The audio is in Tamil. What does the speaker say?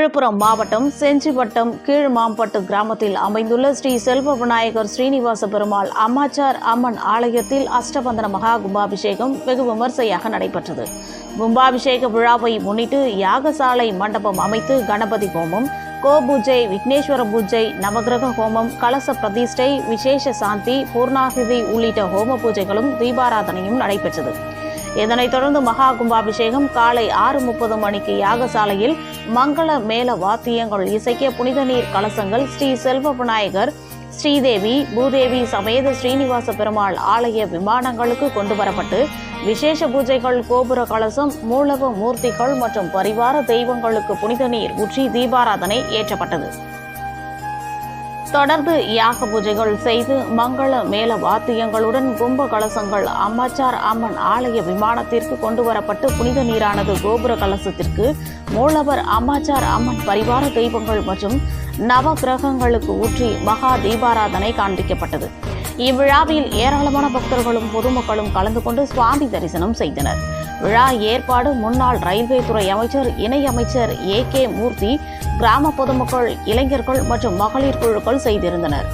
விழுப்புரம் மாவட்டம் செஞ்சிவட்டம் கீழ்மாம்பட்டு கிராமத்தில் அமைந்துள்ள ஸ்ரீ செல்வ விநாயகர் ஸ்ரீனிவாச பெருமாள் அம்மாச்சார் அம்மன் ஆலயத்தில் அஷ்டபந்தன மகா கும்பாபிஷேகம் வெகு விமர்சையாக நடைபெற்றது. கும்பாபிஷேக விழாவை முன்னிட்டு யாகசாலை மண்டபம் அமைத்து கணபதி ஹோமம் கோபூஜை விக்னேஸ்வர பூஜை நவகிரக ஹோமம் கலச பிரதிஷ்டை விசேஷ சாந்தி பூர்ணாகிதி உள்ளிட்ட ஹோம பூஜைகளும் தீபாராதனையும் நடைபெற்றது. இதனைத் தொடர்ந்து மகா கும்பாபிஷேகம் காலை ஆறு முப்பது மணிக்கு யாகசாலையில் மங்கள மேல வாத்தியங்கள் இசைக்க புனித நீர் கலசங்கள் ஸ்ரீ செல்வ விநாயகர் ஸ்ரீதேவி பூதேவி சமேத ஸ்ரீனிவாச பெருமாள் ஆலய விமானங்களுக்கு கொண்டு வரப்பட்டு விசேஷ பூஜைகள் கோபுர கலசம் மூலவ மூர்த்திகள் மற்றும் பரிவார தெய்வங்களுக்கு புனித நீர் ஊற்றி தீபாராதனை ஏற்றப்பட்டது. தொடர்ந்து யாக பூஜைகள் செய்து மங்கள மேள வாத்தியங்களுடன் கும்ப கலசங்கள் அம்மாச்சார் அம்மன் ஆலய விமானத்திற்கு கொண்டு வரப்பட்டு புனித நீரானது கோபுர கலசத்திற்கு மூலவர் அம்மாச்சார் அம்மன் பரிவார தெய்வங்கள் மற்றும் நவ கிரகங்களுக்கு ஊற்றி மகா தீபாராதனை காண்பிக்கப்பட்டது. இவ்விழாவில் ஏராளமான பக்தர்களும் பொதுமக்களும் கலந்து கொண்டு சுவாமி தரிசனம் செய்தனர். விழா ஏற்பாடு முன்னாள் ரயில்வே துறை அமைச்சர் இணையமைச்சர் ஏ கே மூர்த்தி கிராம பொதுமக்கள் இளைஞர்கள் மற்றும் மகளிர் குழுக்கள் செய்திருந்தனர்.